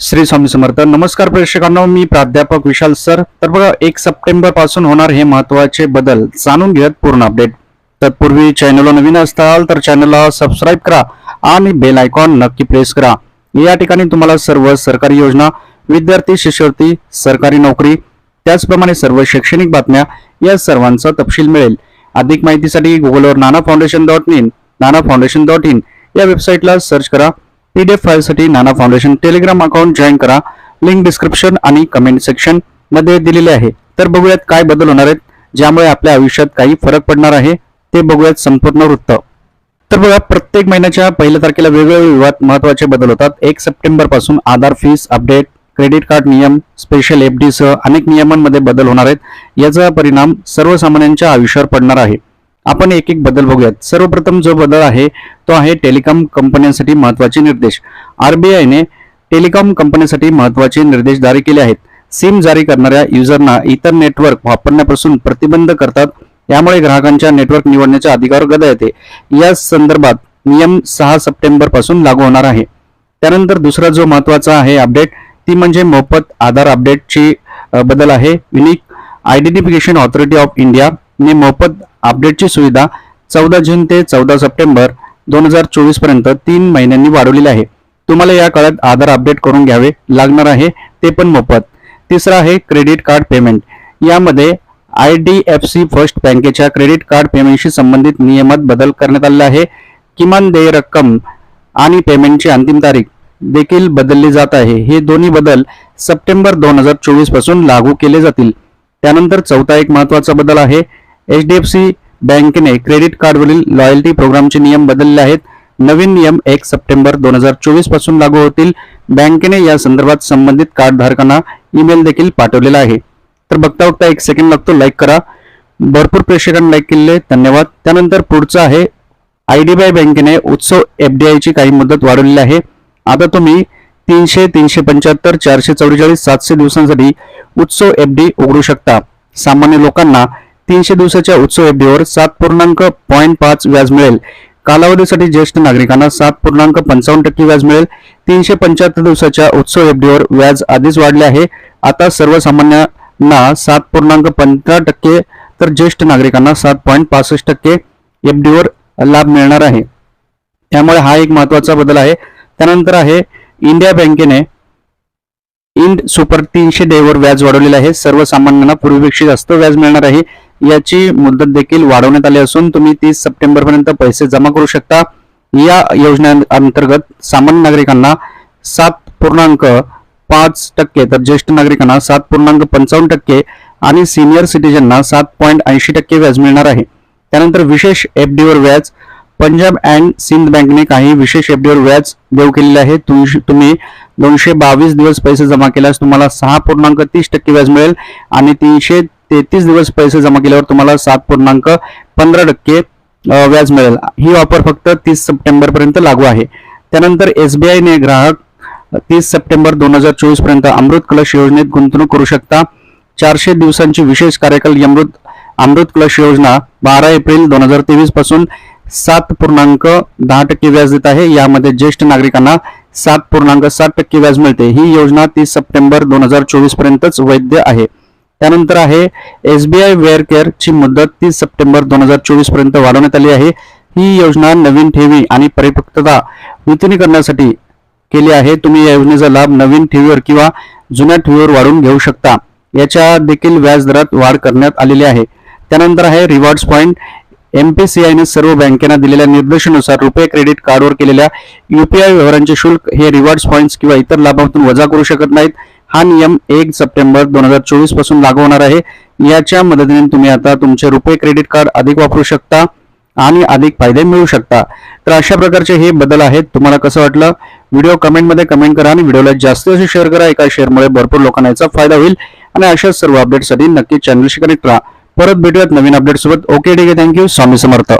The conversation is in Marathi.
श्री स्वामी समर्थ. नमस्कार प्रेक्षकांना मी प्राध्यापक विशाल सर. तर बघा एक सप्टेंबरपासून होणार हे महत्त्वाचे बदल जाणून घेत पूर्ण अपडेट. तत्पूर्वी चॅनलला नवीन असताल तर चॅनलला सबस्क्राईब करा आणि बेल आयकॉन नक्की प्रेस करा. या ठिकाणी तुम्हाला सर्व सरकारी योजना विद्यार्थी शिष्यवृत्ती सरकारी नोकरी त्याचप्रमाणे सर्व शैक्षणिक बातम्या या सर्वांचा तपशील मिळेल. अधिक माहितीसाठी गुगलवर Nana foundation dot in Nana foundation dot in या वेबसाईटला सर्च करा. पीडीएफ फाईलसाठी Nana foundation Telegram account join करा. लिंक डिस्क्रिप्शन आणि कमेंट सेक्शनमध्ये दिलेले आहे. तर बघूयात काय बदल होणार आहेत ज्यामुळे आपल्या आयुष्यात काही फरक पडणार आहे ते बघूयात संपूर्ण वृत्त. तर बघा प्रत्येक महिन्याच्या पहिल्या तारखेला वेगवेगळे विवाद महत्त्वाचे बदल होतात. एक सप्टेंबरपासून Aadhaar fees update credit card नियम स्पेशल एफ सह अनेक नियमांमध्ये बदल होणार आहेत. याचा परिणाम सर्वसामान्यांच्या आयुष्यावर पडणार आहे. आपण एक एक बदल बघूयात. सर्वप्रथम जो बदल आहे तो आहे टेलिकॉम कंपन्यांसाठी महत्त्वाचे निर्देश. आरबीआयने टेलिकॉम कंपन्यांसाठी महत्त्वाचे निर्देश जारी केले आहेत. सिम जारी करणाऱ्या युजरना इतर नेटवर्क वापरण्यापासून प्रतिबंध करतात. यामुळे ग्राहकांच्या नेटवर्क निवडण्याच्या अधिकार गदा येते या संदर्भात नियम सहा सप्टेंबरपासून लागू होणार आहे. त्यानंतर दुसरा जो महत्त्वाचा आहे अपडेट ती म्हणजे मोफत आधार अपडेटची बदल आहे. Unique Identification Authority of India ने मोफत अपडेटची सुविधा चौदा जून ते चौदा सप्टेंबर दोन हजार चोवीसपर्यंत तीन महिन्यांनी वाढवलेली आहे. तुम्हाला या काळात आधार अपडेट करून घ्यावे लागणार आहे. ते पण मोफत. तिसरा आहे क्रेडिट कार्ड पेमेंट यामध्ये I D F C First बँकेच्या क्रेडिट कार्ड पेमेंटशी संबंधित नियमात बदल करण्यात आलेला आहे. किमान देय रक्कम आणि पेमेंटची अंतिम तारीख देखील बदलली जात आहे. हे दोन्ही बदल सप्टेंबर दोन हजार चोवीसपासून लागू केले जातील. त्यानंतर चौथा एक महत्त्वाचा बदल आहे. एच डी एफ सी बँकेने क्रेडिट कार्डवरील लॉयल्टी प्रोग्रामचे नियम बदलले आहेत. नवीन नियम एक सप्टेंबर दोन हजार चोवीसपासून लागू होतील. बँकेने या संदर्भात संबंधित कार्डधारकांना ईमेल देखील पाठवलेला आहे. तर बघता बघता एक सेकंड लागतो लाईक करा. भरपूर प्रेक्षकांनी लाईक केले धन्यवाद. त्यानंतर पुढचं आहे. आय डी आयडीबीआय बँकेने उत्सव एफडीआय ची काही मुदत वाढवलेली आहे. आता तुम्ही तीनशे तीनशे पंच्याहत्तर चारशे चौवेचाळीस सातशे दिवसांसाठी उत्सव एफडी उघडू शकता. सामान्य लोकांना तीनशे दिवसाच्या उत्सव एफडीवर सात पूर्णांक पॉईंट पाच व्याज मिळेल. कालावधीसाठी ज्येष्ठ नागरिकांना सात पूर्णांक पंचावन्न टक्के व्याज मिळेल. तीनशे पंच्याहत्तर दिवसाच्या उत्सव एफडीवर व्याज आधीच वाढले आहे. आता सर्वसामान्यांना सात पूर्णांक पंधरा टक्के तर ज्येष्ठ नागरिकांना सात पॉईंट पासष्ट टक्के एफडीवर लाभ मिळणार आहे. त्यामुळे हा एक महत्त्वाचा बदल आहे. त्यानंतर आहे इंडिया बँकेने इंड सुपर तीनशे डेवर व्याज वाढवलेले आहे. सर्वसामान्यांना पूर्वीपेक्षा जास्त व्याज मिळणार आहे. याची मुदत देखील वाढवण्यात आली असून तुम्ही तीस सप्टेंबर पर्यंत पैसे जमा करू शकता. या योजनेअंतर्गत सामान्य नागरिकांना सात पूर्णांक पाच टक्के तर ज्येष्ठ नागरिकांना सात पूर्णांक पंचावन्न टक्के आणि सिनियर सिटीजनना सात पॉईंट ऐंशी टक्के व्याज मिळणार आहे. त्यानंतर विशेष एफ डीवर व्याज पंजाब अँड सिंध बँकेने काही विशेष एफडीवर व्याज देऊ केलेले आहे. तुम्ही दोनशे बावीस दिवस पैसे जमा केल्यास तुम्हाला सहा पूर्णांक तीस टक्के व्याज मिळेल आणि तीनशे तेहतीस दिवस पैसे जमा केल्यावर तुम्हाला सात पूर्णांक पंधरा टक्के व्याज मिळेल. ही ऑफर फक्त तीस सप्टेंबर पर्यंत लागू आहे. त्यानंतर एसबीआयने ग्राहक तीस सप्टेंबर दोन हजार चोवीसपर्यंत अमृत कलश योजनेत गुंतवणूक करू शकता. चारशे दिवसांची विशेष कार्यकाल अमृत अमृत कलश योजना बारा एप्रिल दोन हजार तेवीसपासून सात पूर्णांक दहा टक्के व्याज देत आहे. यामध्ये ज्येष्ठ नागरिकांना सात पूर्णांक सात टक्के व्याज मिळते. ही योजना तीस सप्टेंबर दोन हजार चोवीस पर्यंतच वैध आहे. त्यानंतर आहे एसबीआय वेअर केअर ची मुदत तीस सप्टेंबर दोन हजार चोवीसपर्यंत वाढवण्यात आली आहे. ही योजना नवीन ठेवी आणि परिपक्वता नूतनीकरणासाठी केली आहे. तुम्ही या योजनेचा लाभ नवीन ठेवीवर किंवा जुन्या ठेवीवर वाढवून घेऊ शकता. याच्या देखील व्याज दरात वाढ करण्यात आलेली आहे. त्यानंतर आहे रिवॉर्ड्स पॉईंट एमपीसीआयने सर्व बँकेना दिलेल्या निर्देशानुसार रुपये क्रेडिट कार्डवर केलेल्या युपीआय व्यवहारांचे शुल्क हे रिवॉर्ड्स पॉईंट्स किंवा इतर लाभातून वजा करू शकत नाहीत. हा नियम एक सप्टेंबर दोन हजार चोवीसपासून लागू होणार आहे. याच्या मदतीने तुम्ही आता तुमचे रुपये क्रेडिट कार्ड अधिक वापरू शकता आणि अधिक फायदे मिळू शकता. तर अशा प्रकारचे हे बदल आहेत. तुम्हाला कसं वाटलं? व्हिडिओ कमेंटमध्ये कमेंट करा आणि व्हिडिओला जास्तीत जास्त शेअर करा. एका शेअरमुळे भरपूर लोकांना याचा फायदा होईल. आणि अशाच सर्व अपडेटसाठी नक्की चॅनलशी कनेक्ट राहा. परत भेटूयात नवीन अपडेट सोबत. ओके ठीक आहे. Thank you Swami Samarth.